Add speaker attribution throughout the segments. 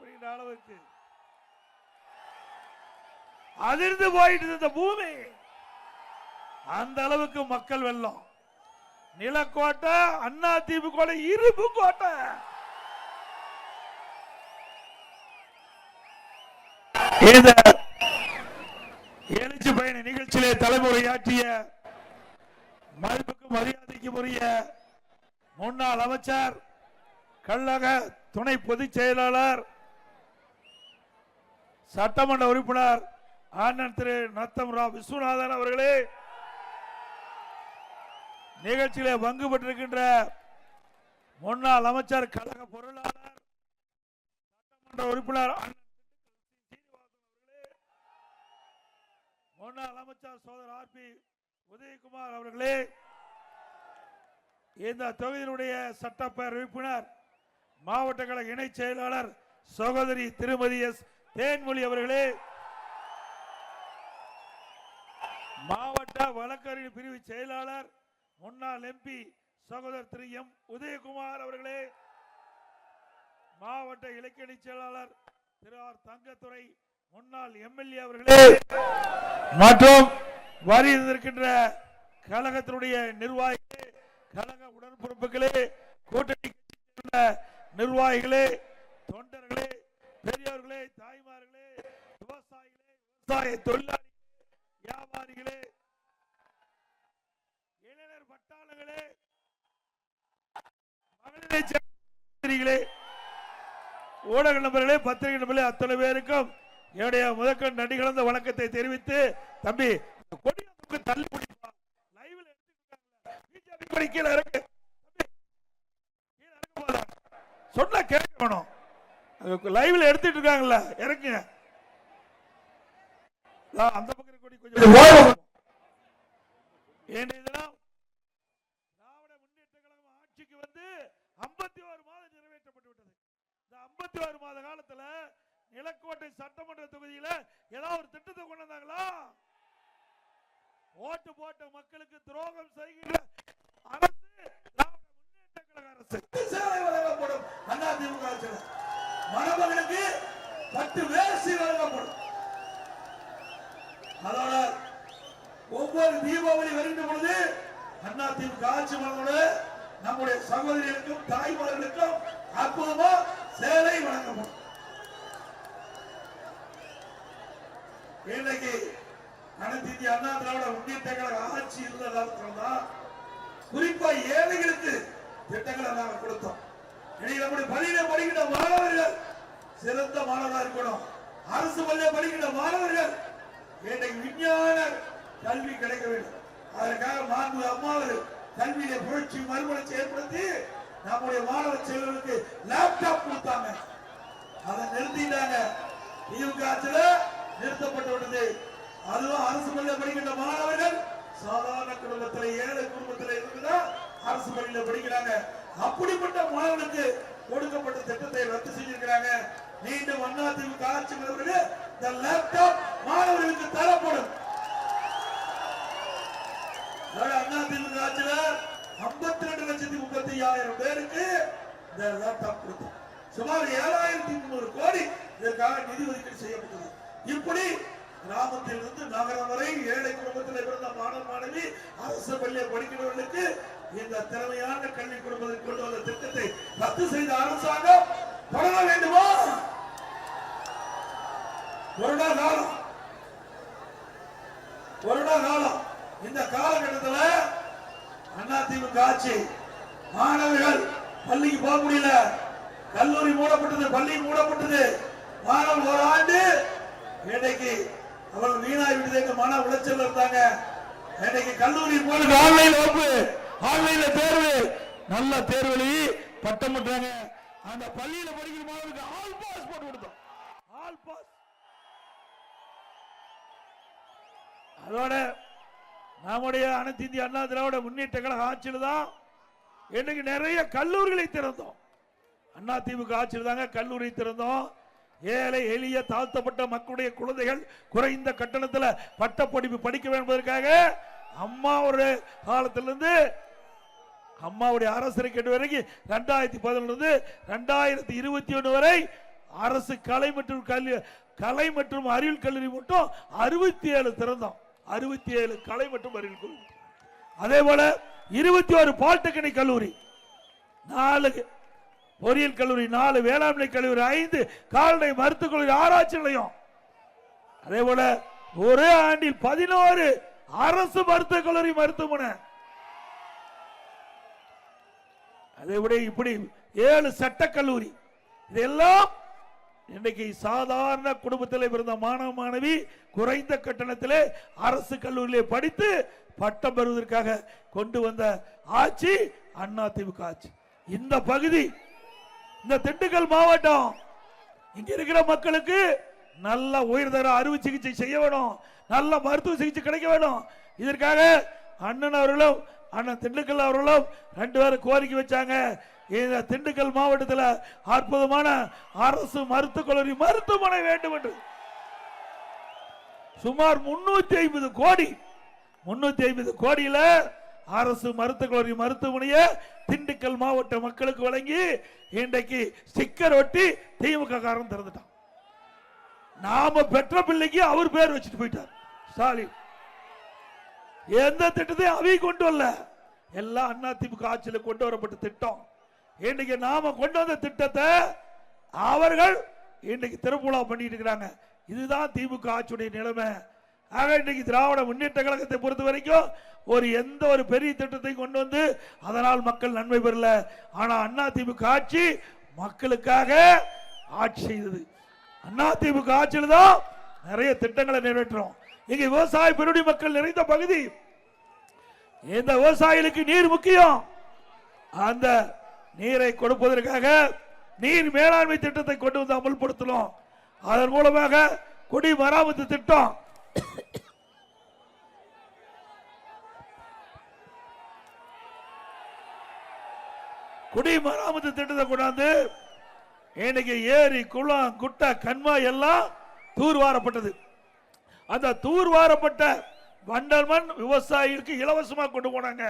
Speaker 1: அப்படிங்கிற அளவுக்கு. அதிர்ந்து போயிட்டு இருந்த பூமி. அந்த அளவுக்கு மக்கள் வெள்ளம். நிலக்கோட்டை அண்ணா தீவு கோட்டை இருப்பு கோட்டை. இந்த எழுச்சி பயண நிகழ்ச்சியிலே தலைமுறையாற்றிய மதிப்புக்கு மரியாதைக்கு உரிய முன்னாள் அமைச்சர் கழக துணை பொதுச் செயலாளர் சட்டமன்ற உறுப்பினர் ஆனந்த் திரு நத்தம் ராவ் விஸ்வநாதன் அவர்களே நிகழ்ச்சியிலே பங்கு பெற்றிருக்கின்ற முன்னாள் அமைச்சர் கழக பொருளாளர் சட்டமன்ற உறுப்பினர் முன்னாள் அமைச்சர் சோதர் ஆர் பி உதயகுமார் அவர்களே இந்த தொகுதியினுடைய சட்டப்பேரவை உறுப்பினர் மாவட்ட கழக இணை செயலாளர் சகோதரி திருமதி எஸ் தேன்மொழி அவர்களே மாவட்ட வழக்கறிஞர் பிரிவு செயலாளர் முன்னாள் எம்பி சகோதரர் திரு எம் உதயகுமார் அவர்களே மாவட்ட இலக்கிய செயலாளர் திரு ஆர் தங்கத்துறை முன்னாள் எம்எல்ஏ அவர்களே மற்றும் வரி இருக்கின்ற கழகத்தினுடைய நிர்வாகிகளே கழக உடன்பிறப்புகளே கூட்டணி நிர்வாகிகளே தொண்டர்களே பெரியவர்களே தாய்மார்களே விவசாயிகளே விவசாய தொழிலாளிகளே வியாபாரிகளே இளைஞர் பட்டாளங்களே மகளிரே ஊடக நபர்களே பத்திரிகை நபர்களே அத்தனை பேருக்கும் என்னுடைய முதற்க நடி கலந்த வணக்கத்தை தெரிவித்து தம்பி இந்த கொடியை தூக்கி தள்ளி பிடிப்பா லைவ்ல பிஜேபி கொடி கீழே இறக்கு சொன்ன கேட்கணும். லைவ்ல எடுத்துட்டு இருக்காங்கல்ல இறக்குங்க. அந்த பக்கம் கொடி கொஞ்சம் தினம் திராவிட முன்னேற்ற கழகம் ஆட்சிக்கு வந்து 51 மாதம் நிறைவேற்றப்பட்டு விட்டது. இந்த 51 மாத காலத்துல நிலக்கோட்டை சட்டமன்ற தொகுதியில ஏதாவது ஒரு திட்டத்தை கொண்டு வந்தாங்களா? ஓட்டு போட்ட மக்களுக்கு துரோகம் செய்கின்ற அரசு திராவிட முன்னேற்ற கழக அரசு.
Speaker 2: சேலை மணமகனுக்கு பத்து வேசி வழங்கப்படும் அதோட ஒவ்வொரு தீபாவளி வருகின்ற பொழுது அண்ணா திமுக ஆட்சி மலரோடு நம்முடைய சகோதரிகளுக்கும் தாய்மார்களுக்கும் அற்புதமா சேலை வழங்கப்படும் இன்னைக்கு அனைத்து இந்திய அண்ணா திராவிட முன்னேற்ற கழக ஆட்சி இருந்த காலத்துல தான் குறிப்பா ஏழைகளுக்கு திட்டங்களை நாங்கள் கொடுத்தோம். இன்னைக்கு நம்முடைய பள்ளியில படிக்கிற மாணவர்கள் சிறந்த மாணவராக இருக்கணும். அரசு பள்ளியில படிக்கிற மாணவர்கள் இன்றைக்கு விஞ்ஞான கல்வி கிடைக்க வேண்டும். அதற்காக மாண்பு அவர் கல்வியில புரட்சி மறுமலர்ச்சி ஏற்படுத்தி நம்முடைய மாணவ செல்வர்களுக்கு லேப்டாப் கொடுத்தாங்க. அதை நிறுத்திட்டாங்க. திமுக ஆட்சியில நிறுத்தப்பட்டு விட்டது. அதுவும் அரசு பள்ளியில படிக்கின்ற மாணவர்கள் சாதாரண குடும்பத்தில் ஏழை குடும்பத்தில் இருந்துதான் அரசு பள்ளியில படிக்கிறாங்க. அப்படிப்பட்ட மாணவனுக்கு கொடுக்கப்பட்ட திட்டத்தை ரத்து செஞ்சிருக்கிறாங்க. மீண்டும் அண்ணா திமுக ஆட்சி இந்த லேப்டாப் மாணவர்களுக்கு தரப்படும். அதோட அண்ணா திமுக ஆட்சியில 52 லட்சத்தி முப்பத்தி ஐயாயிரம் பேருக்கு இந்த லேப்டாப் கொடுத்தோம். சுமார் ஏழாயிரத்தி முன்னூறு கோடி இதற்காக நிதி ஒதுக்கீடு செய்யப்பட்டது. இப்படி கிராமத்திலிருந்து நகரம் வரை ஏழை குடும்பத்தில் பிறந்த மாணவ மாணவி அரசு பள்ளியை படிக்கிறவர்களுக்கு இந்த திறமையான கல்வி கொடுப்பதற்கு கொண்டு வந்த திட்டத்தை ரத்து செய்த அரசாங்கம் தொடர வேண்டுமா? வருட காலம். வருட காலம். இந்த காலகட்டத்தில் அதிமுக ஆட்சி மாணவர்கள் பள்ளிக்கு போக முடியல. கல்லூரி மூடப்பட்டது பள்ளி மூடப்பட்டது. மாணவன் ஒரு ஆண்டு இன்னைக்கு அவர்கள் வீணாய் விடுது மன உளைச்சல் இருந்தாங்க. இன்னைக்கு கல்லூரி போல
Speaker 1: ஆன்லைன் வகுப்பு. ஆன்லைன்ல தேர்வு நல்ல தேர்வு பட்டம் பண்றாங்க அந்த பள்ளியில படிக்கிற மாணவருக்கு ஆல் பாஸ் போட்டு கொடுத்தோம். ஆல் பாஸ் அதோட நம்முடைய அனைத்து இந்திய அண்ணா திராவிட முன்னேற்ற கழக ஆட்சியில் தான் இன்னைக்கு நிறைய கல்லூரிகளை திறந்தோம். அண்ணா திமுக ஆட்சியில் தாங்க கல்லூரி திறந்தோம். ஏழை எளிய தாழ்த்தப்பட்ட மக்களுடைய குழந்தைகள் குறைந்த கட்டணத்தில் பட்டப்படிப்பு படிக்க வேண்டும் என்பதற்காக அம்மா ஒரு காலத்திலிருந்து அம்மாவுடைய அரசரை கேட்டு வரைக்கும் ரெண்டாயிரத்தி பதினொன்று ரெண்டாயிரத்தி இருபத்தி ஒன்று வரை அரசு கலை மற்றும் கல்வி கலை மற்றும் அறிவியல் கல்லூரி மட்டும் அறுபத்தி ஏழு திறந்தோம் அறுபத்தி ஏழு கலை மற்றும் அறிவியல் கல்லூரி. அதே போல இருபத்தி ஒரு பாலிடெக்னிக் கல்லூரி நாலு பொறியியல் கல்லூரி நாலு வேளாண்மை கல்லூரி ஐந்து கால்நடை மருத்துவக் கல்லூரி ஆராய்ச்சி நிலையம். அதே போல ஒரே ஆண்டில் பதினோரு அரசு மருத்துவக் கல்லூரி மருத்துவமனை. அதை விட இப்படி ஏழு சட்டக் கல்லூரி இதெல்லாம் இன்னைக்கு சாதாரண குடும்பத்தில் பிறந்த மாணவ மாணவி குறைந்த கட்டணத்திலே அரசு கல்லூரியிலே படித்து பட்டம் பெறுவதற்காக கொண்டு வந்த ஆட்சி அண்ணா திமுக ஆட்சி. இந்த பகுதி இந்த திண்டுக்கல் மாவட்டம் இங்க இருக்கிற மக்களுக்கு நல்ல உயர்தர அறுவை சிகிச்சை செய்ய வேணும் நல்ல மருத்துவ சிகிச்சை கிடைக்க வேணும். இதற்காக அண்ணன் அவர்களும் ஆனால் திண்டுக்கல் அவர்களும் ரெண்டு பேரும் கோரிக்கை வச்சாங்க. இந்த திண்டுக்கல் மாவட்டத்தில் அற்புதமான அரசு மருத்துவக் கல்லூரி மருத்துவமனை வேண்டும் என்று. சுமார் முன்னூத்தி ஐம்பது கோடி முன்னூத்தி ஐம்பது கோடியில அரசு மருத்துவக் கல்லூரி மருத்துவமனையை திண்டுக்கல் மாவட்ட மக்களுக்கு வழங்கி இன்றைக்கு ஸ்டிக்கர் ஒட்டி திமுக காரன் திறந்துட்டான். நாம பெற்ற பிள்ளைக்கு அவர் பேர் வச்சுட்டு போயிட்டார். ஸ்டாலின். எந்த திட்டத்தையும் அவி கொண்டு வரல. எல்லாம் அண்ணா திமுக ஆட்சியில் கொண்டு வரப்பட்ட திட்டம். இன்னைக்கு நாம கொண்டு வந்த திட்டத்தை அவர்கள் இன்னைக்கு திருப்புலா பண்ணிட்டு இருக்கிறாங்க. இதுதான் திமுக ஆட்சியுடைய நிலைமை. ஆக இன்னைக்கு திராவிட முன்னேற்ற கழகத்தை பொறுத்த வரைக்கும் ஒரு எந்த ஒரு பெரிய திட்டத்தை கொண்டு வந்து அதனால் மக்கள் நன்மை பெறல. ஆனா அண்ணா திமுக ஆட்சி மக்களுக்காக ஆட்சி செய்தது. அண்ணா திமுக ஆட்சியில் தான் நிறைய திட்டங்களை நிறைவேற்றுறோம். இங்க விவசாய பெருடி மக்கள் நிறைந்த பகுதி. இந்த விவசாயிகளுக்கு நீர் முக்கியம். அந்த நீரை கொடுப்பதற்காக நீர் மேலாண்மை திட்டத்தை கொண்டு வந்து அமல்படுத்தணும். அதன் மூலமாக குடி மராமத்து திட்டம். குடி மராமத்து திட்டத்தை கொண்டாந்து இன்னைக்கு ஏரி குளம் குட்டை கண்மா எல்லாம் தூர்வாரப்பட்டது. அந்த தூர்வாரப்பட்ட வண்டல் மண் விவசாயிகளுக்கு இலவசமா கொண்டு போனாங்க.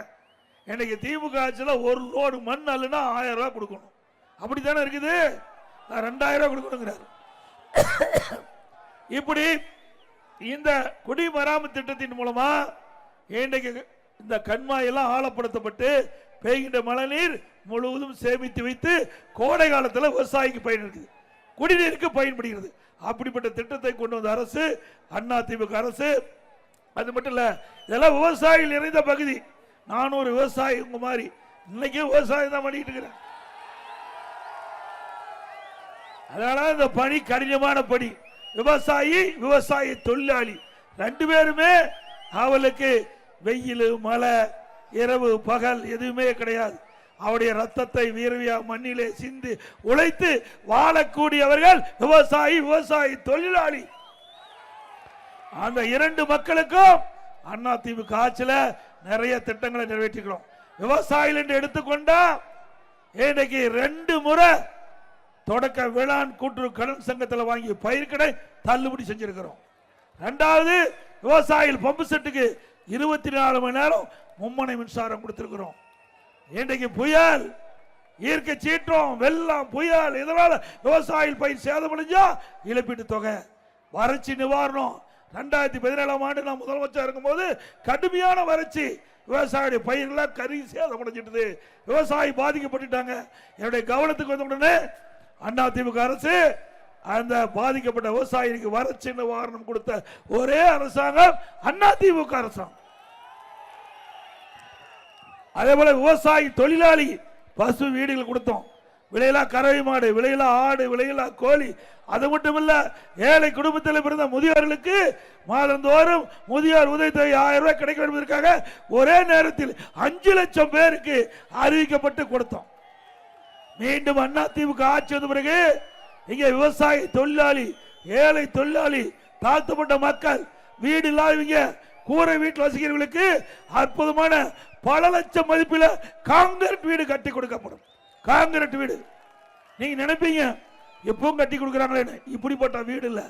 Speaker 1: இன்னைக்கு திமுக ஆட்சியில் ஒரு லோடு மண் அல்லனா ஆயிரம் ரூபாய் கொடுக்கணும். அப்படி தானே இருக்குது? நான் ரெண்டாயிரம் ரூபாய் கொடுக்கணுங்கிறாரு. இப்படி இந்த குடிமராமத்து திட்டத்தின் மூலமா இன்றைக்கு இந்த கண்மாயெல்லாம் ஆழப்படுத்தப்பட்டு பெய்கின்ற மழைநீர் முழுவதும் சேமித்து வைத்து கோடை காலத்தில் விவசாயிக்கு பயன் இருக்குது. குடிநீருக்கு பயன்படுகிறது. அப்படிப்பட்ட திட்டத்தை கொண்டு வந்த அரசு அண்ணா திமுக அரசு. அது மட்டும் இல்ல இதெல்லாம் விவசாயிகள் நிறைந்த பகுதி. நானும் ஒரு விவசாயி உங்க மாதிரி. இன்னைக்கே விவசாயம் தான் பண்ணிட்டு இருக்கிறேன். அதனால இந்த பணி கடினமான பணி. விவசாயி விவசாயி தொழிலாளி. ரெண்டு பேருமே அவளுக்கு வெயில் மழை இரவு பகல் எதுவுமே கிடையாது. அவருடைய ரத்தத்தை வீரவியா மண்ணிலே சிந்து உழைத்து வாழக்கூடியவர்கள் விவசாயி விவசாயி தொழிலாளி. அந்த இரண்டு மக்களுக்கும் அண்ணா திமுக ஆட்சியில நிறைய திட்டங்களை நிறைவேற்றிக்கிறோம். விவசாயிகள் என்று எடுத்துக்கொண்டா இன்னைக்கு ரெண்டு முறை தொடக்க வேளாண் கூட்டுறவு கடன் சங்கத்தில் வாங்கி பயிர்க்கடை தள்ளுபடி செஞ்சிருக்கிறோம். ரெண்டாவது விவசாயிகள் பம்பு செட்டுக்கு இருபத்தி நாலு மணி நேரம் மும்மனை மின்சாரம் கொடுத்துருக்குறோம். இன்றைக்கு புயல் இயற்கை சீற்றம் வெள்ளம் புயல் இதனால் விவசாயிகள் பயிர் சேதமடைஞ்சா இழப்பீட்டு தொகை. வறட்சி நிவாரணம். ரெண்டாயிரத்தி பதினேழாம் ஆண்டு நான் முதலமைச்சர் இருக்கும்போது கடுமையான வறட்சி. விவசாயிய பயிர்கள்லாம் கருகி சேதமடைஞ்சிட்டது விவசாயி பாதிக்கப்பட்டுட்டாங்க. என்னுடைய கவனத்துக்கு வந்த உடனே அண்ணா திமுக அரசு அந்த பாதிக்கப்பட்ட விவசாயிகளுக்கு வறட்சி நிவாரணம் கொடுத்த ஒரே அரசாங்கம் அண்ணா திமுக அரசாங்கம். அதே போல விவசாயி தொழிலாளி பசு வீடுகள் கொடுத்தோம். விலையிலா கறவை மாடு விலையிலா ஆடு விலையில்லா கோழி. அது மட்டும் இல்ல ஏழை குடும்பத்தில் பிறந்த முதியோர்களுக்கு மாதந்தோறும் முதியோர் உதவித்தொகை ஆயிரம் ரூபாய் கிடைக்க என்பதற்காக ஒரே நேரத்தில் அஞ்சு லட்சம் பேருக்கு அறிவிக்கப்பட்டு கொடுத்தோம். மீண்டும் அண்ணா திமுக ஆட்சி வந்த பிறகு இங்க விவசாயி தொழிலாளி ஏழை தொழிலாளி தாழ்த்தப்பட்ட மக்கள் வீடு இல்லாதவங்க கூரை வீட்டில் வசிக்கிறவங்களுக்கு அற்புதமான பல லட்சம் மதிப்பில் காங்கிரட் வீடு கட்டி கொடுக்கப்படும். காங்கிரட் வீடு. நீங்க நினைப்பீங்க எப்பவும் கட்டி கொடுக்குறாங்களேன்னு. இப்படிப்பட்ட வீடு இல்ல.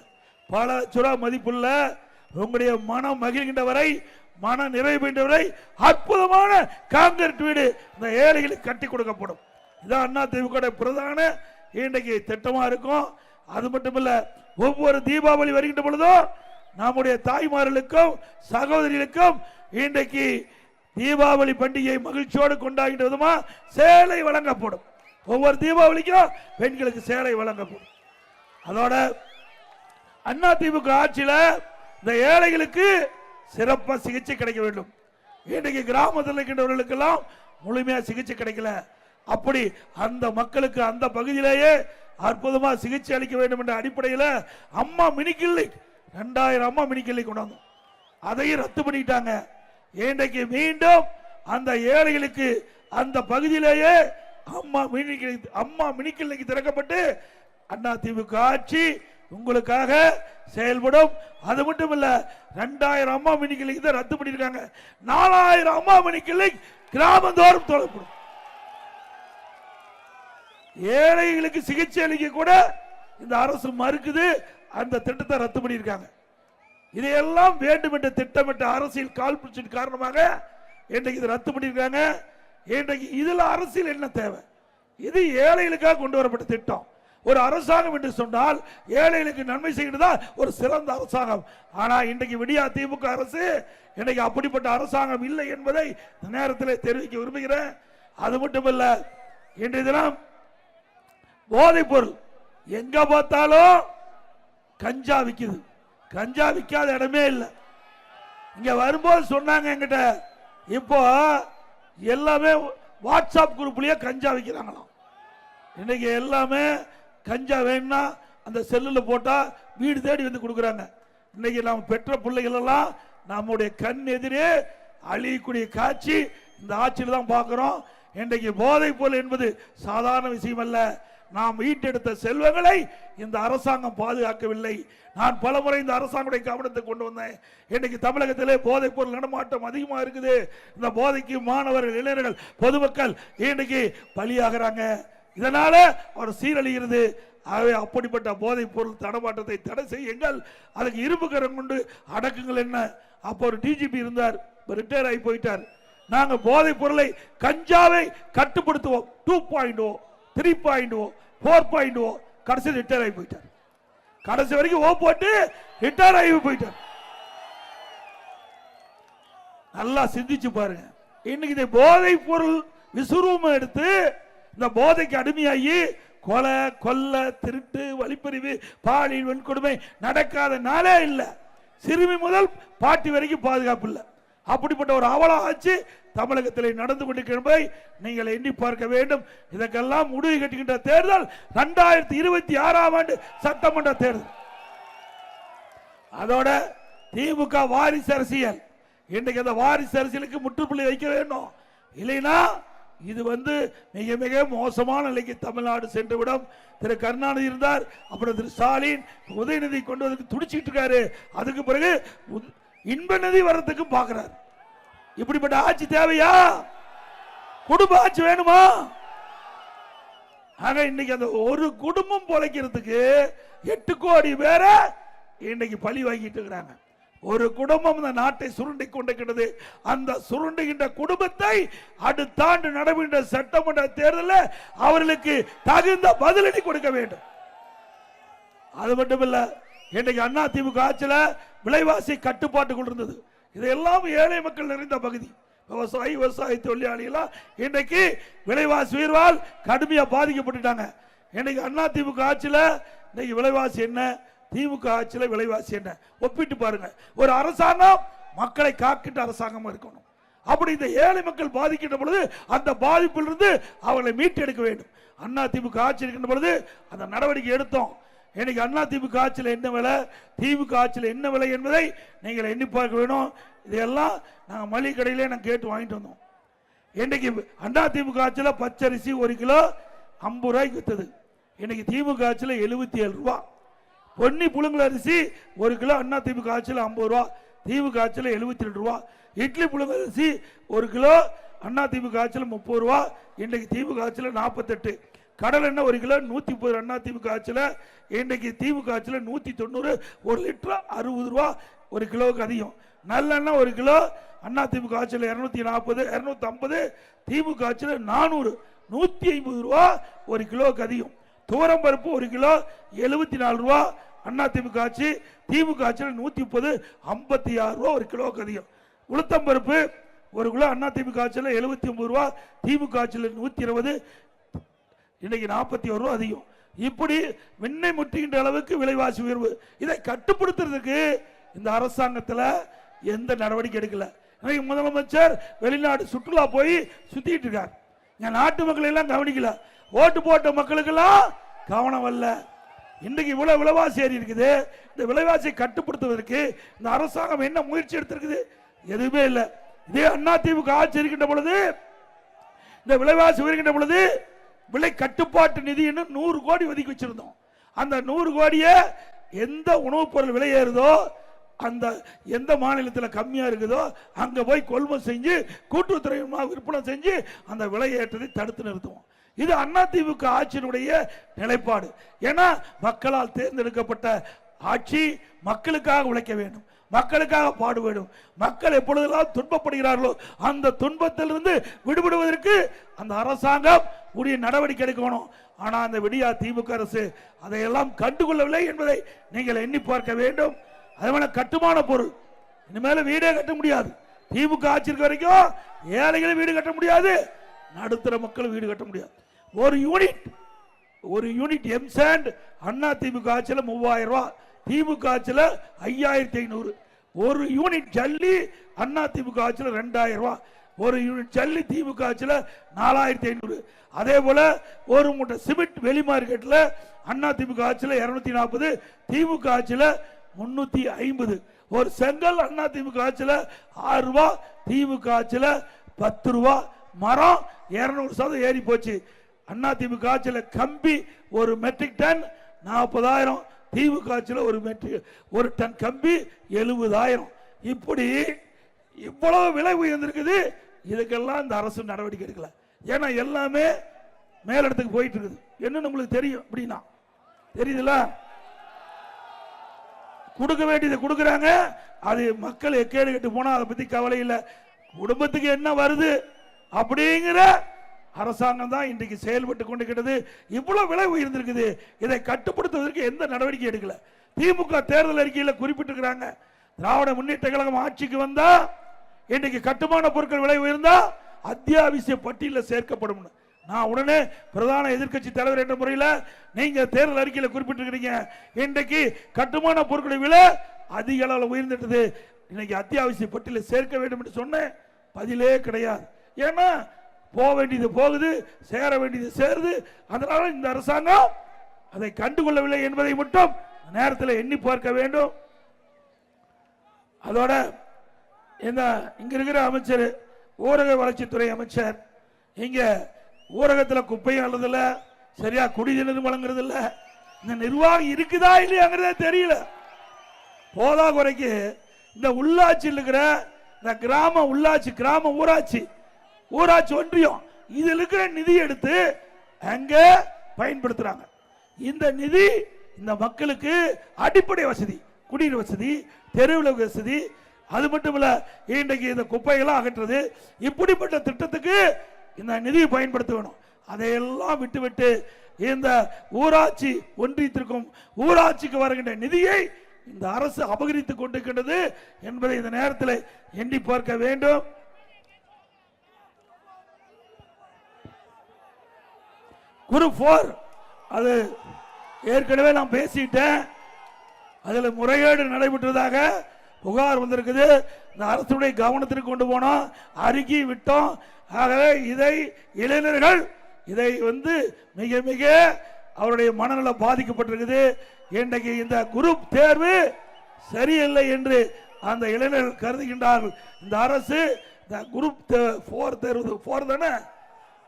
Speaker 1: பல லட்ச ரூபா மதிப்புள்ள உங்களுடைய மனம் மகிழ்கின்ற வரை மன நிறைவு பெற்ற வரை அற்புதமான காங்கிரட் வீடு இந்த ஏழைகளுக்கு கட்டி கொடுக்கப்படும். இதான் அண்ணா திமுக பிரதான இன்றைக்கு திட்டமா இருக்கும். அது மட்டுமல்ல ஒவ்வொரு தீபாவளி வருகின்ற பொழுதும் நம்முடைய தாய்மார்களுக்கும் சகோதரிகளுக்கும் இன்றைக்கு தீபாவளி பண்டிகை மகிழ்ச்சியோடு கொண்டாடுகின்ற விதமா சேலை வழங்கப்படும். ஒவ்வொரு தீபாவளிக்கும் பெண்களுக்கு சேலை வழங்கப்படும். அதோட அண்ணா திமுக ஆட்சியில் இந்த ஏழைகளுக்கு சிறப்பாக சிகிச்சை கிடைக்க வேண்டும். இன்றைக்கு கிராமத்தில் இருக்கின்றவர்களுக்கெல்லாம் முழுமையாக சிகிச்சை கிடைக்கல. அப்படி அந்த மக்களுக்கு அந்த பகுதியிலேயே அற்புதமாக சிகிச்சை அளிக்க வேண்டும் என்ற அடிப்படையில் அம்மா மினி கிளினிக் ரெண்டாயிரம் அம்மா மினி கிளினிக் கொண்டு அதையும் ரத்து பண்ணிட்டாங்க. இன்றைக்கு மீண்டும் அந்த ஏழைகளுக்கு அந்த பகுதியிலேயே அம்மா மினி அம்மா மினி திறக்கப்பட்டு அண்ணா திமுக ஆட்சி உங்களுக்காக செயல்படும். அது மட்டும் இல்ல ரெண்டாயிரம் அம்மா மினி கிளினிக் தான் ரத்து பண்ணியிருக்காங்க. நாலாயிரம் அம்மா மினி கிளினிக் கிராமந்தோறும் தொடரப்படும் ஏழைகளுக்கு சிகிச்சை அளிக்க கூட இந்த அரசு மறுக்குது. அந்த திட்டத்தை ரத்து பண்ணியிருக்காங்க. இதையெல்லாம் வேண்டும் என்று திட்டமிட்ட அரசியல் காழ்ப்புச்சின் காரணமாக இன்றைக்கு இதை ரத்து பண்ணியிருக்காங்க. இன்றைக்கு இதில் அரசியல் என்ன தேவை? இது ஏழைகளுக்காக கொண்டு வரப்பட்ட திட்டம். ஒரு அரசாங்கம் என்று சொன்னால் ஏழைகளுக்கு நன்மை செய்கிறதா ஒரு சிறந்த அரசாங்கம். ஆனால் இன்றைக்கு விடியா திமுக அரசு இன்றைக்கு அப்படிப்பட்ட அரசாங்கம் இல்லை என்பதை இந்த நேரத்தில் தெரிவிக்க விரும்புகிறேன். அது மட்டுமல்ல இன்றைய தினம் போதைப் பொருள் எங்க பார்த்தாலும் கஞ்சா விற்கிது கஞ்சா விற்காத இடமே இல்லை. இங்க வரும்போது சொன்னாங்க என்கிட்ட இப்போ எல்லாமே வாட்ஸ்அப் குரூப்லயே கஞ்சா விற்கிறாங்களாம் இன்னைக்கு எல்லாமே கஞ்சா வேணும்னா அந்த செல்லில் போட்டால் வீடு தேடி வந்து கொடுக்குறாங்க. இன்னைக்கு நாம் பெற்ற பிள்ளைகளெல்லாம் நம்முடைய கண் எதிரே அழியக்கூடிய காட்சி இந்த ஆட்சியில் தான் பார்க்குறோம். இன்றைக்கு போதைப் பொருள் என்பது சாதாரண விஷயம் அல்ல. நாம் ஈட்டெடுத்த செல்வங்களை இந்த அரசாங்கம் பாதுகாக்கவில்லை. நான் பலமுறை இந்த அரசாங்கத்தை கவனத்தை கொண்டு வந்தேன். இன்னைக்கு தமிழகத்திலே போதைப் பொருள் நடமாட்டம் அதிகமாக இருக்குது. இந்த போதைக்கு மாணவர்கள் இளைஞர்கள் பொதுமக்கள் இன்னைக்கு பலியாகிறாங்க. இதனால அவர் சீரழிகிறது. ஆகவே அப்படிப்பட்ட போதைப் பொருள் தடமாட்டத்தை தடை செய்யுங்கள். அதுக்கு இரும்பு கரம் கொண்டு அடக்குங்கள் என்ன? அப்போ ஒரு டிஜிபி இருந்தார். ரிட்டையர் ஆகி போயிட்டார். நாங்கள் போதைப் பொருளை கஞ்சாவை கட்டுப்படுத்துவோம். Two point O three point O four point O கடைசி ரிட்டையர் ஆகி போயிட்டார். கடைசி வரைக்கும் ஓ போட்டு ரிட்டையர் ஆகி போயிட்டார். நல்லா சிந்திச்சு பாருங்க. இன்னைக்கு இந்த போதை பொருள் விசுரூபம் எடுத்து இந்த போதைக்கு அடிமையாகி கொலை கொல்ல திருட்டு வழிப்பறிவு பாலியல் வன்கொடுமை நடக்காத நாளே இல்லை. சிறுமி முதல் பாட்டி வரைக்கும் பாதுகாப்பு இல்லை. அப்படிப்பட்ட ஒரு அவல தமிழகத்தில் நடந்து கொண்டிருக்கிறதை நீங்கள் எண்ணி பார்க்க வேண்டும். இதற்கெல்லாம் முடிவு கட்டுகின்ற தேர்தல் ரெண்டாயிரத்தி இருபத்தி ஆறாம் ஆண்டு சட்டமன்ற தேர்தல். அதோட திமுக வாரிசு அரசியல். இன்றைக்கு அந்த வாரிசு அரசியலுக்கு முற்றுப்புள்ளி வைக்க வேண்டும். இல்லைன்னா இது வந்து மிக மிக மோசமான நிலைக்கு தமிழ்நாடு சென்றுவிடும். திரு கருணாநிதி இருந்தார் அப்புறம் திரு ஸ்டாலின் உதயநிதி கொண்டு வந்து துடிச்சிட்டு இருக்காரு. அதுக்கு பிறகு இன்ப நிதி வர்றதுக்கும் பார்க்கிறார். இப்படிப்பட்ட ஆட்சி தேவையா? குடும்ப ஆட்சி வேணுமா? ஆக இன்னைக்கு அந்த ஒரு குடும்பம் பொழைக்கிறதுக்கு எட்டு கோடி பேரை இன்னைக்கு பழி வாங்கிட்டு இருக்கிறாங்க. ஒரு குடும்பம் இந்த நாட்டை சுருண்டி கொண்டிருக்கிறது. அந்த சுருண்டுகின்ற குடும்பத்தை அடுத்த ஆண்டு நடைபெற்ற சட்டமன்ற தேர்தலில் அவர்களுக்கு தகுந்த பதிலடி கொடுக்க வேண்டும். அது மட்டும் இல்ல இன்னைக்கு அண்ணா திமுக ஆட்சியில் விலைவாசி கட்டுப்பாட்டுக்குள் இருந்தது. இதெல்லாம் ஏழை மக்கள் நிறைந்த பகுதி. விவசாயி விவசாய தொழிலாளிகளாம் இன்னைக்கு விலைவாசி உயர்வால் கடுமையா பாதிக்கப்பட்டுட்டாங்க. இன்னைக்கு அண்ணா திமுக ஆட்சியில இன்னைக்கு விலைவாசி என்ன? திமுக ஆட்சியில விலைவாசி என்ன? ஒப்பிட்டு பாருங்க. ஒரு அரசாங்கம் மக்களை காக்கின்ற அரசாங்கம் இருக்கணும். அப்படி இந்த ஏழை மக்கள் பாதிக்கின்ற பொழுது அந்த பாதிப்பிலிருந்து அவர்களை மீட்டெடுக்க வேண்டும். அண்ணா திமுக ஆட்சி இருக்கின்ற பொழுது அந்த நடவடிக்கை எடுத்தோம். இன்னைக்கு அண்ணா திமுக ஆட்சியில் என்ன விலை? திமுக ஆட்சியில் என்ன விலை என்பதை நீங்கள் எண்ணி பார்க்க வேணும். இதையெல்லாம் நாங்கள் மளிகை கடையிலே நாங்கள் கேட்டு வாங்கிட்டு வந்தோம். இன்னைக்கு அண்ணா திமுக ஆட்சியில் பச்சரிசி ஒரு கிலோ ஐம்பது ரூபாய்க்கு விற்றுது இன்னைக்கு திமுக ஆட்சியில் எழுபத்தி ஏழு ரூபா. பொன்னி புழுங்கல் அரிசி ஒரு கிலோ அண்ணா திமுக ஆட்சியில் ஐம்பது ரூபா. திமுக ஆட்சியில் எழுபத்தி ரெண்டு ரூபா. இட்லி புழுங்கல் அரிசி ஒரு கிலோ அண்ணா திமுக ஆட்சியில் முப்பது ரூபா. இன்றைக்கு திமுக ஆட்சியில் நாற்பத்தெட்டு கடல் எண்ணெய் ஒரு கிலோ நூற்றி முப்பது அண்ணா திமுக ஆட்சியில் இன்றைக்கு திமுக ஆட்சியில் நூற்றி தொண்ணூறு. ஒரு லிட்டர் அறுபது ரூபா ஒரு கிலோவுக்கு அதிகம். நல்லெண்ணெய் ஒரு கிலோ அண்ணா திமுக ஆட்சியில் இரநூத்தி நாற்பது இரநூத்தி ஐம்பது. திமுக ஆட்சியில் நானூறு. நூற்றி ஐம்பது ரூபா ஒரு கிலோவுக்கு அதிகம். துவரம் பருப்பு ஒரு கிலோ எழுபத்தி நாலு ரூபா அண்ணா திமுக ஆட்சி திமுக ஆட்சியில் நூற்றி முப்பது ஐம்பத்தி ஆறு ரூபா ஒரு கிலோவுக்கு அதிகம். உளுத்தம்பருப்பு ஒரு கிலோ அண்ணா திமுக ஆட்சியில் எழுபத்தி ஒம்பது ரூபா. திமுக ஆட்சியில் நூற்றி இருபது. இன்னைக்கு நாற்பத்தி ஒரு ரூபா அதிகம். இப்படி விண்ணை முட்டுகின்ற அளவுக்கு விலைவாசி உயர்வு. இதை கட்டுப்படுத்துறதுக்கு இந்த அரசாங்கத்தில் எந்த நடவடிக்கை எடுக்கல. இன்னைக்கு முதலமைச்சர் வெளிநாடு சுற்றுலா போய் சுத்திட்டு இருக்கார். என் நாட்டு மக்களை எல்லாம் கவனிக்கல. ஓட்டு போட்ட மக்களுக்கெல்லாம் கவனம் அல்ல. இன்னைக்கு இவ்வளவு விலைவாசி ஏறி இருக்குது. இந்த விலைவாசியை கட்டுப்படுத்துவதற்கு இந்த அரசாங்கம் என்ன முயற்சி எடுத்திருக்குது? எதுவுமே இல்லை. இதே அண்ணா திமுக ஆட்சி இருக்கின்ற பொழுது இந்த விலைவாசி உயர்கின்ற பொழுது விலை கட்டுப்பாட்டு நிதின்னு நூறு கோடி ஒதுக்கி வச்சிருந்தோம். அந்த நூறு கோடியை எந்த உணவுப் பொருள் விலை ஏறுதோ அந்த எந்த மாநிலத்தில் கம்மியாக இருக்குதோ அங்கே போய் கொள்முதல் செஞ்சு கூட்டுறவுத்துறை விற்பனை செஞ்சு அந்த விலை ஏற்றத்தை தடுத்து நிறுத்துவோம். இது அதிமுக ஆட்சியினுடைய நிலைப்பாடு. ஏன்னா மக்களால் தேர்ந்தெடுக்கப்பட்ட ஆட்சி மக்களுக்காக உழைக்க வேண்டும். மக்களுக்காக பாடு வேண்டும் மக்கள் எப்பொழுதெல்லாம் துன்பப்படுகிறார்களோ அந்த துன்பத்திலிருந்து விடுபடுவதற்கு அந்த அரசாங்கம் உரிய நடவடிக்கை எடுக்கணும். ஆனால் அந்த விடியா திமுக அரசு அதையெல்லாம் கண்டுகொள்ளவில்லை என்பதை நீங்கள் எண்ணி பார்க்க வேண்டும். அதே கட்டுமான பொருள். இனிமேல வீடே கட்ட முடியாது. திமுக ஆட்சி வரைக்கும் ஏழைகளும் வீடு கட்ட முடியாது. நடுத்தர மக்களும் வீடு கட்ட முடியாது. ஒரு யூனிட் ஒரு யூனிட் எம்சாண்ட் அண்ணா திமுக ஆட்சியில் மூவாயிரம் ரூபாய். திமுக ஆட்சியில் ஐயாயிரத்தி ஐநூறு. ஒரு யூனிட் ஜல்லி அண்ணா திமுக ஆட்சியில் ரெண்டாயிரம் ரூபா ஒரு யூனிட் ஜல்லி திமுக ஆட்சியில் நாலாயிரத்தி ஐநூறு. அதே போல் ஒரு மூட்டை சிமெண்ட் வெளி மார்க்கெட்டில் அண்ணா திமுக ஆட்சியில் இரநூத்தி நாற்பது திமுக ஆட்சியில் முந்நூற்றி ஐம்பது. ஒரு செங்கல் அண்ணா திமுக ஆட்சியில் ஆறு ரூபா திமுக ஆட்சியில் பத்து ரூபா. மரம் இரநூறு சதம் ஏறி போச்சு. அண்ணா திமுக ஆட்சியில் கம்பி ஒரு மெட்ரிக் டன் நாற்பதாயிரம். தீவு காய்ச்சல ஒரு மெட்ரிக் ஒரு டன் கம்பி எழுபதாயிரம். இப்படி இவ்வளவு விலை உயர்ந்திருக்குது. இதுக்கெல்லாம் இந்த அரசு நடவடிக்கை எடுக்கல. ஏன்னா எல்லாமே மேலிடத்துக்கு போயிட்டு இருக்குது. என்ன நம்மளுக்கு தெரியும் அப்படின்னா. தெரியுதுல்ல? கொடுக்க வேண்டியதை கொடுக்குறாங்க. அது மக்கள் எக்கேடு கெட்டு போனால் அதை பற்றி கவலை இல்லை. குடும்பத்துக்கு என்ன வருது? அப்படிங்கிற அரசாங்கம் தான் இன்றைக்கு செயல்பட்டு கொண்டிருக்கிறது. இவ்வளவு விலை உயர்ந்திருக்குது. இதை கட்டுப்படுத்துவதற்கு எந்த நடவடிக்கை எடுக்கல. திமுக தேர்தல் அறிக்கையில் குறிப்பிட்டிருக்கிறாங்க. திராவிட முன்னேற்ற கழகம் ஆட்சிக்கு வந்தா இன்றைக்கு கட்டுமான பொருட்கள் விலை உயர்ந்தா அத்தியாவசிய பட்டியலில் சேர்க்கப்படும் நான் உடனே பிரதான எதிர்க்கட்சி தலைவர் என்ற முறையில் நீங்க தேர்தல் அறிக்கையில் குறிப்பிட்டிருக்கிறீங்க. இன்றைக்கு கட்டுமான பொருட்களை விலை அதிக அளவில் உயர்ந்துட்டது. இன்னைக்கு அத்தியாவசிய பட்டியலில் சேர்க்க வேண்டும் என்று சொன்னேன். பதிலே கிடையாது. ஏன்னா போக வேண்டியது போகுது சேர வேண்டியது சேருது. அதனால இந்த அரசாங்கம் அதை கண்டுகொள்ளவில்லை என்பதை மட்டும் நேரத்தில் எண்ணி பார்க்க வேண்டும். அதோட இந்த இங்க இருக்கிற அமைச்சர் ஊரக வளர்ச்சித்துறை அமைச்சர் இங்க ஊரகத்தில் குப்பையும் அள்ளதில்ல சரியா குடிநீர் வழங்குறது இல்லை இந்த நிர்வாகம் இருக்குதா இல்லையாங்கிறதே தெரியல. போதா குறைக்கு இந்த உள்ளாட்சியில் இருக்கிற இந்த கிராம உள்ளாட்சி கிராம ஊராட்சி ஊராட்சி ஒன்றியம் இதில் இருக்கிற நிதி எடுத்து அங்க பயன்படுத்துறாங்க. இந்த நிதி இந்த மக்களுக்கு அடிப்படை வசதி குடிநீர் வசதி தெருவில் வசதி அது மட்டும் இல்ல இன்றைக்கு இந்த குப்பைகளாக அகற்றுறது இப்படிப்பட்ட திட்டத்துக்கு இந்த நிதியை பயன்படுத்த வேணும் அதையெல்லாம் விட்டுவிட்டு இந்த ஊராட்சி ஒன்றியத்திற்கும் ஊராட்சிக்கு வருகின்ற நிதியை இந்த அரசு அபகரித்துக் கொண்டிருக்கின்றது என்பதை இந்த நேரத்தில் எண்ணி பார்க்க வேண்டும். குரூப் போர் அது ஏற்கனவே நான் பேசிட்டேன். அதில் முறைகேடு நடைபெற்றதாக புகார் வந்திருக்குது. இந்த அரசுடைய கவனத்திற்கு கொண்டு போனோம். அருகி விட்டோம். ஆகவே இதை இளைஞர்கள் இதை வந்து மிக மிக அவருடைய மனநிலை பாதிக்கப்பட்டிருக்குது. இன்றைக்கு இந்த குரூப் தேர்வு சரியில்லை என்று அந்த இளைஞர்கள் கருதுகின்றார்கள். இந்த அரசு இந்த குரூப் ஃபோர் தேர்வு ஃபோர் தானே?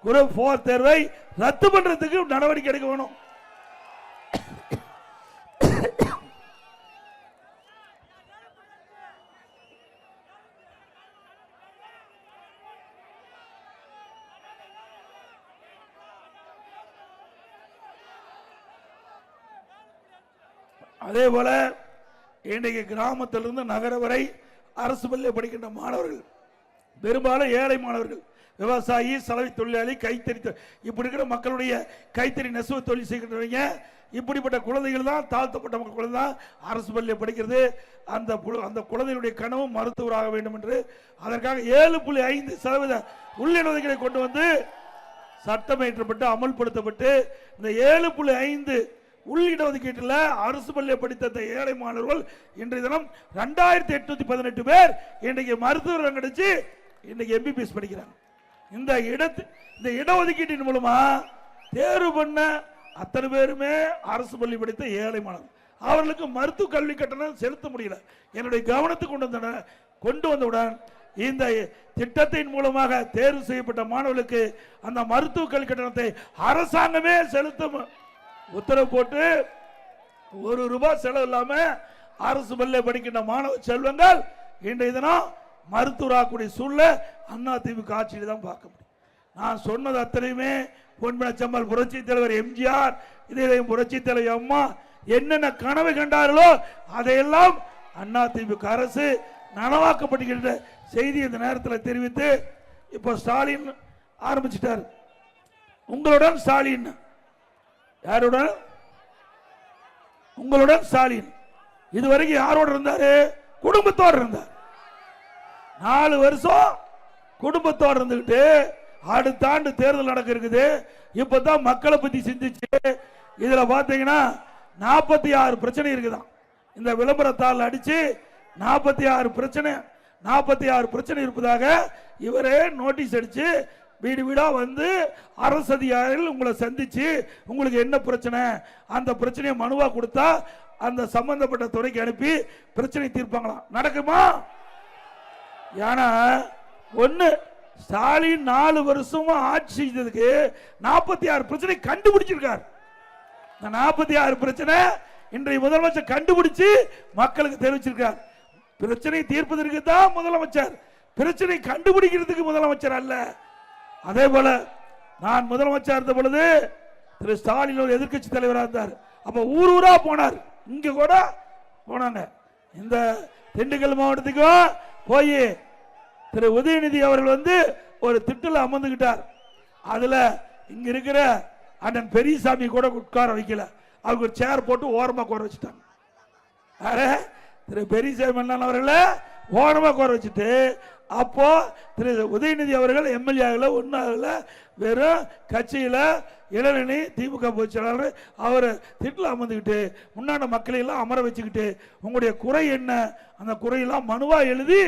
Speaker 1: குரூப் போர் தேர்வை ரத்து பண்றதுக்கு நடவடிக்கை எடுக்க வேணும். அதே போல இன்றைக்கு கிராமத்திலிருந்து நகர வரை அரசு பள்ளியில் படிக்கின்ற மாணவர்கள் பெரும்பாலும் ஏழை மாணவர்கள் விவசாயி சலவை தொழிலாளி கைத்தறி இப்படி இருக்கிற மக்களுடைய கைத்தறி நெசவு தொழில் செய்கின்றவங்க இப்படிப்பட்ட குழந்தைகள் தான் தாழ்த்தப்பட்ட மக்கள் குழந்தை தான் அரசு பள்ளியில் படிக்கிறது அந்த அந்த குழந்தைகளுடைய கனவு மருத்துவராக வேண்டும் என்று அதற்காக ஏழு புள்ளி ஐந்து சதவீத உள்ளிடஒதுக்கீடை கொண்டு வந்து சட்டம் இயற்றப்பட்டு அமல்படுத்தப்பட்டு இந்த ஏழு புள்ளி ஐந்து உள்ளிட ஒதுக்கீட்டில் அரசு பள்ளியை படித்த ஏழை மாணவர்கள் இன்றைய தினம் ரெண்டாயிரத்தி எட்நூத்தி பதினெட்டு பேர் இன்றைக்கு மருத்துவர் கிடைச்சு இன்னைக்கு எம்பிபிஎஸ் படிக்கிறாங்க. இந்த இடத்து இந்த இடஒதுக்கீட்டின் மூலமா தேர்வு பண்ண அத்தனை பேருமே அரசு பள்ளி படித்த ஏழை மாணவர்கள். அவர்களுக்கு மருத்துவ கல்வி கட்டணம் செலுத்த முடியல. என்னுடைய கவனத்துக்கு கொண்டு வந்தன கொண்டு வந்தவுடன் இந்த திட்டத்தின் மூலமாக தேர்வு செய்யப்பட்ட மாணவர்களுக்கு அந்த மருத்துவ கல்வி கட்டணத்தை அரசாங்கமே செலுத்த உத்தரவு போட்டு ஒரு ரூபாய் செலவு இல்லாமல் அரசு பள்ளியில் படிக்கின்ற மாணவ செல்வங்கள் இன்றைய தினம் மருத்துவராக்கூடிய சூழ்நிலை அண்ணா திமுக ஆட்சியில் தான் பார்க்க முடியும். நான் சொன்னது அத்தனையுமே பொன்மனச்சம்மல் புரட்சி தலைவர் எம்ஜிஆர் இதயம் புரட்சி தலைவர் அம்மா என்னென்ன கனவு கண்டார்களோ அதையெல்லாம் அண்ணா திமுக அரசு நனவாக்கப்படுகின்ற செய்தி இந்த நேரத்தில் தெரிவித்து இப்போ ஸ்டாலின் ஆரம்பிச்சிட்டார். உங்களுடன் ஸ்டாலின். யாருடன்? உங்களுடன் ஸ்டாலின். இதுவரைக்கும் யாரோட இருந்தாரு? குடும்பத்தோடு இருந்தார். நாலு வருஷம் குடும்பத்தோடு இருந்துக்கிட்டு அடுத்த ஆண்டு தேர்தல் நடக்க இருக்குது. இப்பதான் மக்களை பற்றி சிந்திச்சு இதில் பார்த்தீங்கன்னா நாற்பத்தி ஆறு பிரச்சனை இருக்குதான். இந்த விளம்பரத்தாள் அடித்து நாற்பத்தி ஆறு பிரச்சனை நாற்பத்தி ஆறு பிரச்சனை இருப்பதாக இவரே நோட்டீஸ் அடிச்சு வீடு வீடாக வந்து அரசு அதிகாரிகள் உங்களை சந்தித்து உங்களுக்கு என்ன பிரச்சனை அந்த பிரச்சனையை மனுவாக கொடுத்தா அந்த சம்பந்தப்பட்ட துறைக்கு அனுப்பி பிரச்சனை தீர்ப்பாங்களாம். நடக்குமா? ஏன்னா ஒன்று ஸ்டாலின் நாலு வருஷமா ஆட்சி செஞ்சதுக்கு நாற்பத்தி ஆறு பிரச்சனை கண்டுபிடிச்சிருக்கார். இந்த நாற்பத்தி ஆறு பிரச்சனை இன்றைய முதலமைச்சர் கண்டுபிடிச்சு மக்களுக்கு தெரிவிச்சிருக்கார். பிரச்சனை தீர்ப்பதற்கு தான் முதலமைச்சர். பிரச்சனை கண்டுபிடிக்கிறதுக்கு முதலமைச்சர் அல்ல. அதே போல நான் முதலமைச்சர் இருந்த பொழுது திரு ஸ்டாலின் ஒரு எதிர்க்கட்சி தலைவராக இருந்தார். அப்ப ஊர் ஊரா போனார். இங்க கூட போனாங்க. இந்த திண்டுக்கல் மாவட்டத்துக்கும் போய் திரு உதயநிதி அவர்கள் வந்து ஒரு திட்டில் அமர்ந்துக்கிட்டார் அதில் இங்கே இருக்கிற அண்ணன் பெரியசாமி கூட உட்கார வைக்கல. அவங்க ஒரு சேர் போட்டு ஓரமாக உட்கார வச்சுட்டாங்க. வேற திரு பெரியசாமி அண்ணன் அவர்களை ஓரமா கோர வச்சுட்டு அப்போ திரு உதயநிதி அவர்கள் எம்எல்ஏ ஆகல ஒன்றும் ஆகல வெறும் கட்சியில் இளநி திமுக பொதுச் செயலாளர் அவர் திட்டில் அமர்ந்துக்கிட்டு முன்னாடி மக்களை எல்லாம் அமர வச்சுக்கிட்டு உங்களுடைய குறை என்ன? அந்த குறையெல்லாம் மனுவாக எழுதி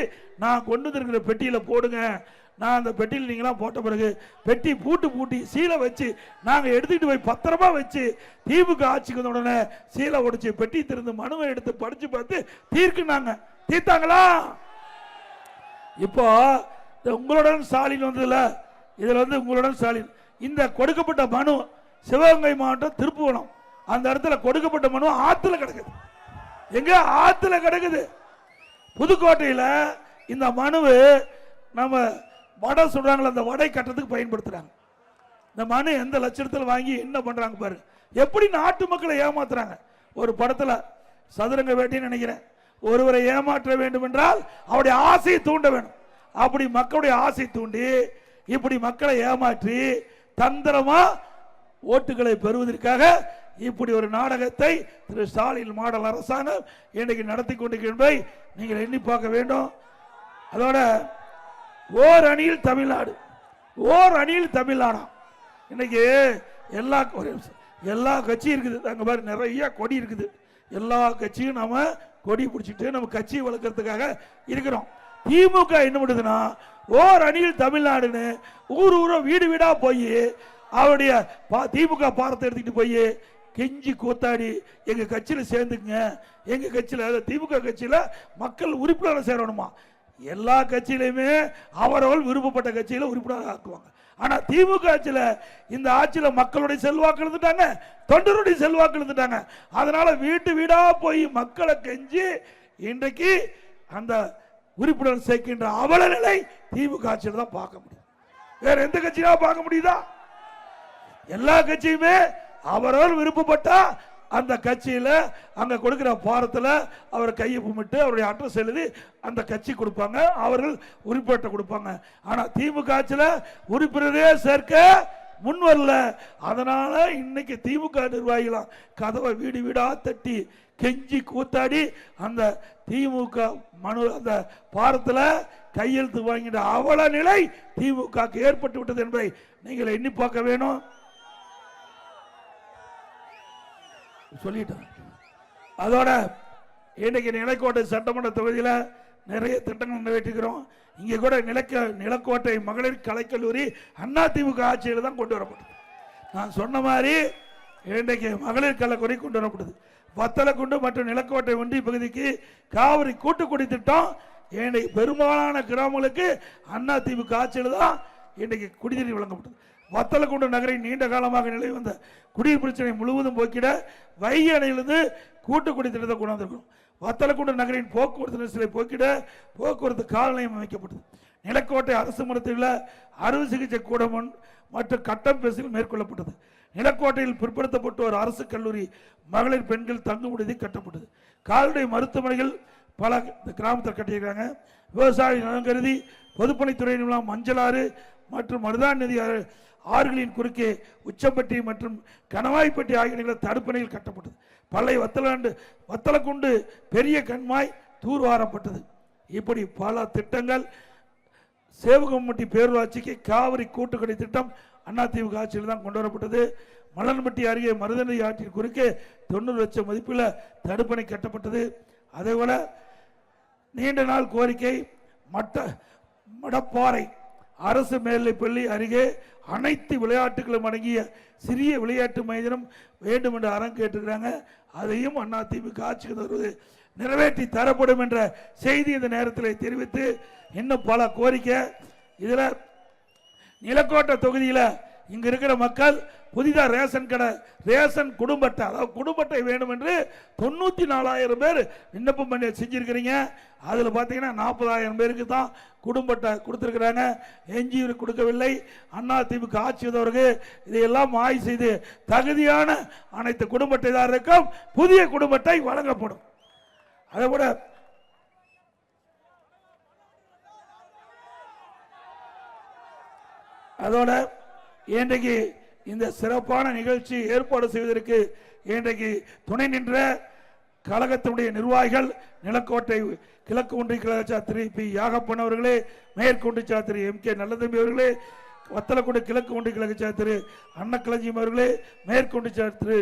Speaker 1: நான் கொண்டு வந்திருக்கிற பெட்டியில் போடுங்க. நான் அந்த பெட்டியில் நீங்களாம் போட்ட பிறகு பெட்டி பூட்டு பூட்டி சீலை வச்சு நாங்கள் எடுத்துக்கிட்டு போய் பத்திரமா வச்சு திமுக ஆட்சிக்கு வந்த உடனே சீலை உடச்சி பெட்டி திறந்து மனுவை எடுத்து படித்து பார்த்து தீர்க்குனாங்க. தீர்த்தாங்களா? இப்போ இந்த உங்களுடன் ஸ்டாலின் வந்ததுல இதில் வந்து உங்களுடன் ஸ்டாலின். இந்த கொடுக்கப்பட்ட மனு சிவகங்கை மாவட்டம் திருப்புவனம். அந்த இடத்துல கொடுக்கப்பட்ட மனு ஆற்றுல கிடக்குது. எங்க? ஆற்றுல கிடக்குது. புதுக்கோட்டையில் இந்த மனுவு நம்ம வடை சொல்கிறாங்களே அந்த வடை கட்டுறதுக்கு பயன்படுத்துகிறாங்க இந்த மனு எந்த லட்சத்தில் வாங்கி என்ன பண்ணுறாங்க பாரு. எப்படி நாட்டு மக்களை ஏமாத்துறாங்க. ஒரு படத்தில் சதுரங்க வேட்டைன்னு நினைக்கிறேன். ஒருவரை ஏமாற்ற வேண்டும் என்றால் அவருடைய ஆசையை தூண்ட வேணும். அப்படி மக்களுடைய ஆசை தூண்டி இப்படி மக்களை ஏமாற்றி தந்திரமா ஓட்டுகளை பெறுவதற்காக இப்படி ஒரு நாடகத்தை திரு ஸ்டாலின் மாடல் அரசாங்கம் இன்னைக்கு நடத்தி கொண்டிருக்கின்றதை நீங்கள் எண்ணி பார்க்க வேண்டும். அதோட ஓர் அணியில் தமிழ்நாடு ஓர் அணியில் தமிழ்நாடா. இன்னைக்கு எல்லா ஒரே எல்லா கட்சியும் இருக்குது. அங்கே மாதிரி நிறைய கொடி இருக்குது. எல்லா கட்சியும் நம்ம கொடி பிடிச்சிட்டு நம்ம கட்சியை வளர்க்கறதுக்காக இருக்கிறோம். திமுக என்ன பண்ணுதுன்னா ஓர் அணியில் தமிழ்நாடுன்னு ஊர் ஊரோ வீடு வீடா போய் அவருடைய பா- திமுக பாரத்தை எடுத்துக்கிட்டு போய் கெஞ்சி கூத்தாடி எங்கள் கட்சியில் சேர்ந்துக்குங்க. எங்கள் கட்சியில் திமுக கட்சியில் மக்கள் உறுப்பினரை சேரணுமா? எல்லா கட்சியிலையுமே அவரவர்கள் விருப்பப்பட்ட கட்சியில் உறுப்பினராக ஆக்குவாங்க. ஆனால் திமுக ஆட்சியில் இந்த ஆட்சியில் மக்களுடைய செல்வாக்கு எழுந்துட்டாங்க தொண்டருடைய செல்வாக்கு எழுந்துட்டாங்க அதனால் வீட்டு வீடாக போய் மக்களை கெஞ்சி இன்றைக்கு அந்த உறுப்பினர் சேர்க்கின்ற அவல நிலை திமுக ஆட்சியில் தான் பார்க்க முடியும். வேற எந்த கட்சியாக பார்க்க முடியுதா? எல்லா கட்சியுமே அவரவர் விருப்பப்பட்டா அந்த கட்சியில் அங்கே கொடுக்குற பாரத்தில் அவர் கையை கும்பிட்டு அவருடைய அட்ரஸ் எழுதி அந்த கட்சி கொடுப்பாங்க. அவர்கள் உறுப்பினர்கிட்ட கொடுப்பாங்க. ஆனால் திமுக ஆட்சியில் உறுப்பினரே சேர்க்க முன் வரல. அதனால இன்னைக்கு திமுக நிர்வாகிகளாம் கதவை வீடு வீடா தட்டி கெஞ்சி கூத்தாடி அந்த திமுக மனு அந்த பாரத்தில் கையெழுத்து வாங்கிட அவல நிலை திமுக ஏற்பட்டு விட்டது என்பதை நீங்கள் எண்ணி பார்க்க வேணும். சொல்லிட்டேன். அதோட இன்னைக்கு நிலக்கோட்டை சட்டமன்ற தொகுதியில் நிறைய திட்டங்கள் நிறைவேற்றிக்கிறோம் இங்கே கூட நிலக்க நிலக்கோட்டை மகளிர் கலைக்கல்லூரி அண்ணா ஆட்சியில் தான் கொண்டு வரப்படுது நான் சொன்ன மாதிரி இன்றைக்கு மகளிர் கலைக்குறை கொண்டு வரப்படுது வத்தலக்குண்டு மற்றும் நிலக்கோட்டை ஒன்றிய பகுதிக்கு காவிரி கூட்டுக்குடி திட்டம் இன்றைக்கு பெரும்பாலான கிராமங்களுக்கு அண்ணா ஆட்சியில் தான் இன்றைக்கு குடிநீர் வழங்கப்பட்டது. வத்தலக்குண்டு நகரின் நீண்ட காலமாக நிலை வந்த குடிநீர் பிரச்சனை முழுவதும் போக்கிட வைகை அணையிலிருந்து கூட்டுக்குடி திட்டத்தை கொண்டு வந்திருக்கிறோம் வத்தலக்குண்டு நகரின் போக்குவரத்து நெரிசலை போக்கிட போக்குவரத்து கால்நிலையம் அமைக்கப்பட்டது. நிலக்கோட்டை அரசு மருத்துவத்தில் அறுவை சிகிச்சை கூடமன் மற்றும் கட்டம் பேசில் மேற்கொள்ளப்பட்டது. நிலக்கோட்டையில் பிற்படுத்தப்பட்ட ஒரு அரசு கல்லூரி மகளிர் பெண்கள் தங்கும் விடுதி கட்டப்பட்டது. கால்நடை மருத்துவமனைகள் பல இந்த கிராமத்தில் கட்டியிருக்காங்க விவசாய நலன் கருதி பொதுப்பணித்துறை மூலம் மஞ்சளாறு மற்றும் மருதான் ஆறு- ஆறுகளின் குறுக்கே உச்சம்பட்டி மற்றும் கணவாய்ப்பட்டி ஆகிய இடங்களில் தடுப்பணைகள் கட்டப்பட்டது. பழைய வத்தலாண்டு வத்தலக்குண்டு பெரிய கண்மாய் தூர்வாரப்பட்டது. இப்படி பல திட்டங்கள் சேவகம்பட்டி பேரூராட்சிக்கு காவிரி கூட்டுக்கடை திட்டம் அதிமுக ஆட்சியில் தான் கொண்டு வரப்பட்டது. மலன்பட்டி அருகே மருதநதி ஆற்றின் குறுக்கே தொண்ணூறு லட்சம் மதிப்பில் தடுப்பணை கட்டப்பட்டது. அதேபோல் நீண்ட நாள் கோரிக்கை மட்ட மடப்பாறை அரசு மேல்நிலைப்பள்ளி அருகே அனைத்து விளையாட்டுகளும் அடங்கிய சிறிய விளையாட்டு மைதானம் வேண்டும் என்று அறம் கேட்டுக்கிறாங்க அதையும் அதிமுக ஆட்சிக்கு வருவது நிறைவேற்றி தரப்படும் என்ற செய்தி இந்த நேரத்தில் தெரிவித்து இன்னும் பல கோரிக்கை. இதில் நிலக்கோட்டை தொகுதியில் இங்கே இருக்கிற மக்கள் புதிதாக ரேஷன் கடை ரேஷன் குடும்ப அட்டை அதாவது குடும்ப அட்டை வேணும் என்று தொண்ணூற்றி நாலாயிரம் பேர் விண்ணப்பம் பண்ணி செஞ்சுருக்கிறீங்க. அதில் பார்த்தீங்கன்னா நாற்பதாயிரம் பேருக்கு தான் குடும்ப அட்டை கொடுத்திருக்கிறாங்க. எஞ்சி கொடுக்கவில்லை. அண்ணா திமுக ஆட்சி வந்தவருக்கு இதையெல்லாம் ஆய்வு செய்து தகுதியான அனைத்து குடும்ப அட்டைதாரருக்கும் புதிய குடும்ப அட்டை வழங்கப்படும். அதை விட அதோட இன்றைக்கு இந்த சிறப்பான நிகழ்ச்சி ஏற்பாடு செய்வதற்கு இன்றைக்கு துணை நின்ற கழகத்தினுடைய நிர்வாகிகள் நிலக்கோட்டை கிழக்கு ஒன்றிய கழக சாத்திரி பி. யாகப்பன் அவர்களே மேற்கொண்டு சாத்திரி எம். கே. நல்லதம்பி அவர்களே வத்தலக்குடி கிழக்கு ஒன்றிய கழக சாத்திரி அன்னக்கிளஞ்சியம் அவர்களே மேற்கொண்டு சாத்திரி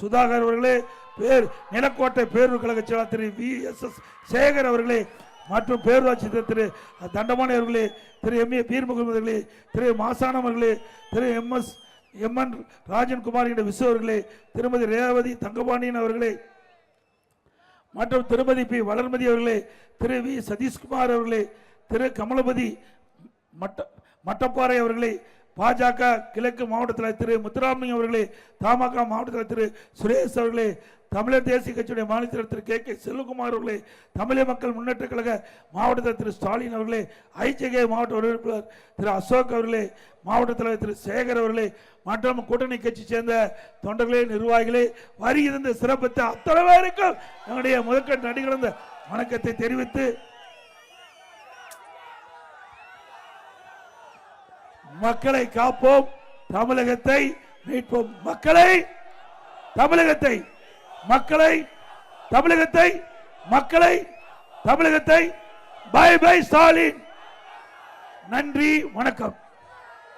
Speaker 1: சுதாகர் அவர்களே பேர் நிலக்கோட்டை பேரூர் கழக Sastri V. S. S. Sekar அவர்களே மற்றும் பேரூராட்சி திரு. தண்டமான அவர்களே திரு. எம். ஏ. பீர் அவர்களே திரு. மாசானம் அவர்களே Thiru. M. S. M N Rajankumar என்ற விசு அவர்களே திருமதி ரேவதி தங்கபாண்டியன் அவர்களே மற்றும் திருமதி பி வளர்மதி அவர்களே திரு வி சதீஷ்குமார் அவர்களே திரு கமலபதி மட்ட மட்டப்பாறை அவர்களே பாஜக கிழக்கு மாவட்டத்தில் திரு முத்துராமலிங்கம் அவர்களே தமாக மாவட்டத்தில் திரு சுரேஷ் அவர்களே தமிழர் தேசிய கட்சியுடைய மாநில தலைவர் திரு கே கே செல்வகுமார் அவர்களே தமிழக மக்கள் முன்னேற்ற கழக மாவட்டத்தில் திரு ஸ்டாலின் அவர்களே ஐஜகே மாவட்ட உறுப்பினர் திரு அசோக் அவர்களே மாவட்ட தலைவர் திரு சேகர் அவர்களே மற்றும் கூட்டணி கட்சி சேர்ந்த தொண்டர்களே நிர்வாகிகளே வருகிற சிறப்பித்த அத்தனை பேருக்கும் எங்களுடைய முதற்கட்ட நடிகர்ந்த வணக்கத்தை தெரிவித்து மக்களை காப்போம். தமிழகத்தை மீட்போம். மக்களை தமிழகத்தை மக்களை தமிழகத்தை மக்களை தமிழகத்தை. பை பை ஸ்டாலின் நன்றி வணக்கம்.